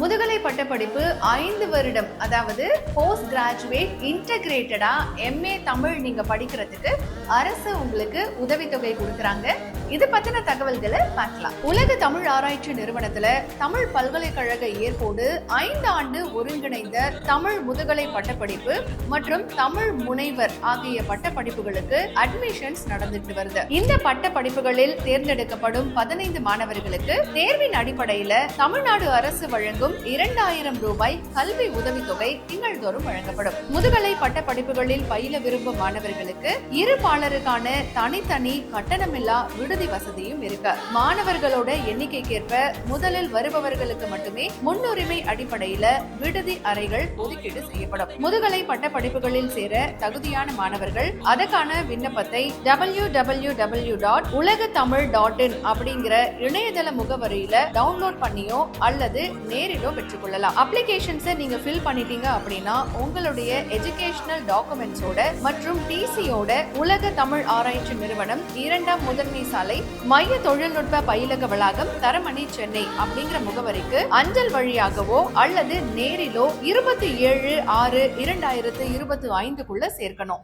முதுகலை பட்டப்படிப்பு ஐந்து வருடம் அதாவது போஸ்ட் கிராஜுவேட் இன்டகிரேட்டடா எம்ஏ தமிழ் நீங்க படிக்கிறதுக்கு அரசு உங்களுக்கு உதவித்தொகை கொடுக்குறாங்க. இது பத்தின தகவல்களை பார்க்கலாம். உலக தமிழ் ஆராய்ச்சி நிறுவனத்துல தமிழ் பல்கலைக்கழக ஏற்போடு ஐந்து ஆண்டு ஒருங்கிணைந்த தமிழ் முதுகலை பட்டப்படிப்பு மற்றும் தமிழ் முனைவர் ஆகிய பட்டப்படிப்புகளுக்கு அட்மிஷன்ஸ் நடந்துட்டு வருது. இந்த பட்டப்படிப்புகளில் தேர்ந்தெடுக்கப்படும் பதினைந்து மாணவர்களுக்கு தேர்வின் அடிப்படையில தமிழ்நாடு அரசு வழங்கும் இரண்டாயிரம் ரூபாய் கல்வி உதவித்தொகை திங்கள்தோறும் வழங்கப்படும். முதுகலை பட்ட படிப்புகளில் பயில விரும்பும் மாணவர்களுக்கு இரு பாலருக்கான தனித்தனி கட்டணமில்லா விடுதி வசதியும் இருக்கு. மாணவர்களோட எண்ணிக்கைக்கேற்ப முதலில் வருபவர்களுக்கு மட்டுமே முன்னுரிமை அடிப்படையில விடுதி அறைகள் ஒதுக்கீடு செய்யப்படும். முதுகலை பட்ட படிப்புகளில் சேர தகுதியான மாணவர்கள் அதற்கான விண்ணப்பத்தை டபிள்யூ டபிள்யூ டபிள்யூ டாட் உலக தமிழ் டாட் இன் அப்படிங்கிற இணையதள முகவரியில டவுன்லோட் பண்ணியோ அல்லது நேரில் பெற்றுக்கொள்ளலாம். அப்ளிகேஷன்ஸை நீங்க ஃபில் பண்ணிட்டீங்க அப்படின்னா உங்களுடைய எஜுகேஷனல் டாக்குமெண்ட்ஸோட மற்றும் டிசியோட உலக தமிழ் ஆராய்ச்சி நிறுவனம் இரண்டாம் முதன்மை சாலை மைய தொழில்நுட்ப பயிலக வளாகம் தரமணி சென்னை அப்படிங்கிற முகவரிக்கு அஞ்சல் வழியாகவோ அல்லது நேரிலோ இருபத்தி ஏழு ஆறு இரண்டாயிரத்து இருபத்தி ஐந்துக்குள்ள சேர்க்கணும்.